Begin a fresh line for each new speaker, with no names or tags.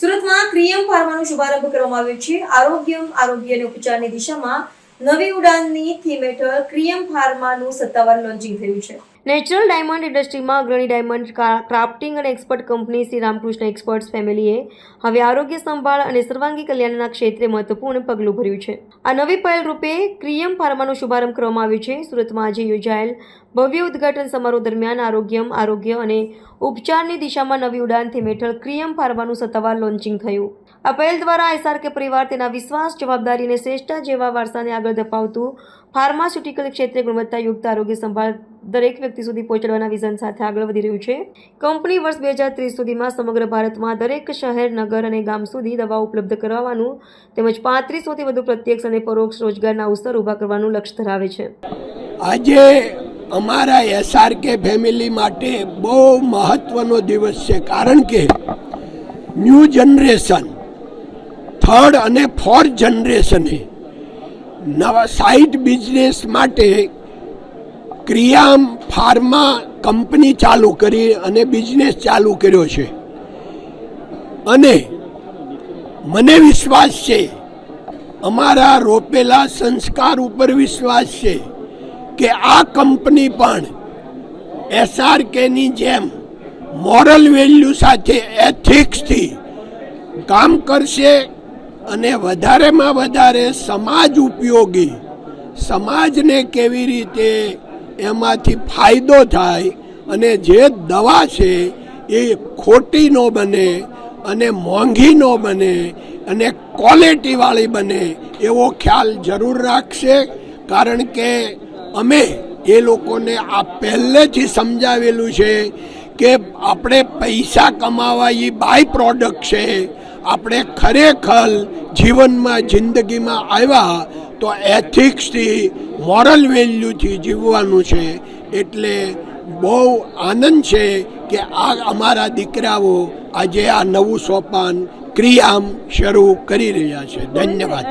સુરતમાં ક્રિયમ ફાર્માનો શુભારંભ કરવામાં આવ્યો છે. આરોગ્યમ આરોગ્ય અને ઉપચારની દિશામાં નવી ઉડાનની થીમ હેઠળ ક્રિયમ ફાર્માનું સત્તાવાર લોન્ચિંગ થયું છે. નેચરલ ડાયમંડ ઇન્ડસ્ટ્રીમાં અગ્રણી ડાયમંડ ક્રાફ્ટિંગ અને expert company Shri Ramkrishna experts ફેમિલીએ હવે આરોગ્ય સંભાળ અને સર્વાંગી કલ્યાણના ક્ષેત્રે મહત્વપૂર્ણ પગલું ભર્યું છે. આ નવી પહેલ રૂપે ક્રિયમ ફાર્માનો શુભારંભ કરવામાં આવ્યો છે. સુરતમાં આજે યોજાયેલ ભવ્ય ઉદ્ઘાટન સમારોહ દરમિયાન આરોગ્યમ, આરોગ્ય અને ઉપચારની દિશામાં નવી ઉડાન થીમ હેઠળ ક્રિયમ ફાર્માનું સત્તાવાર લોન્ચિંગ થયું. આ પહેલ દ્વારા એસઆરકે પરિવાર તેના વિશ્વાસ, જવાબદારી અને શ્રેષ્ઠતા જેવા વારસાને આગળ ધપાવતું ફાર્માસ્યુટિકલ ક્ષેત્રે ગુણવત્તાયુક્ત આરોગ્ય સંભાળ દરેક વ્યક્તિ સુધી પહોંચાડવાના વિઝન સાથે આગળ વધી રહ્યું છે. કંપની વર્ષ બે હજાર ત્રીસ સુધીમાં સમગ્ર ભારતમાં દરેક શહેર, નગર અને ગામ સુધી દવાઓ ઉપલબ્ધ કરાવવાનું તેમજ પાંત્રીસોથી વધુ પ્રત્યક્ષ અને પરોક્ષ રોજગારના અવસર ઊભા કરવાનું લક્ષ્ય ધરાવે છે.
આજે અમારા એસઆરકે ફેમિલી માટે બહુ મહત્વનો દિવસ છે કારણ કે ન્યૂ જનરેશન થર્ડ અને ફોર્થ જનરેશને નવા સાઇડ બિઝનેસ માટે ક્રિયામ ફાર્મા કંપની ચાલુ કરી અને બિઝનેસ ચાલુ કર્યો છે. અને મને વિશ્વાસ છે, અમારા રોપેલા સંસ્કાર ઉપર વિશ્વાસ છે કે આ કંપની પણ એસઆરકેની જેમ મોરલ વેલ્યુ સાથે એથિક્સથી કામ કરશે અને વધારેમાં વધારે સમાજ ઉપયોગી, સમાજને કેવી રીતે એમાંથી ફાયદો થાય અને જે દવા છે એ ખોટી ન બને અને મોંઘી ન બને અને ક્વોલિટીવાળી બને એવો ખ્યાલ જરૂર રાખશે. કારણ કે અમે એ લોકોને આ પહેલેથી સમજાવેલું છે કે આપણે પૈસા કમાવા એ બાય પ્રોડક્ટ છે. આપણે ખરેખર જીવનમાં, જિંદગીમાં આવ્યા તો એથિક્સથી મોરલ વેલ્યુથી જીવવાનું છે એટલે બહુ આનંદ છે કે આ અમારા દીકરાઓ આજે આ નવું સોપાન ક્રિયામ શરૂ કરી રહ્યા છે. ધન્યવાદ.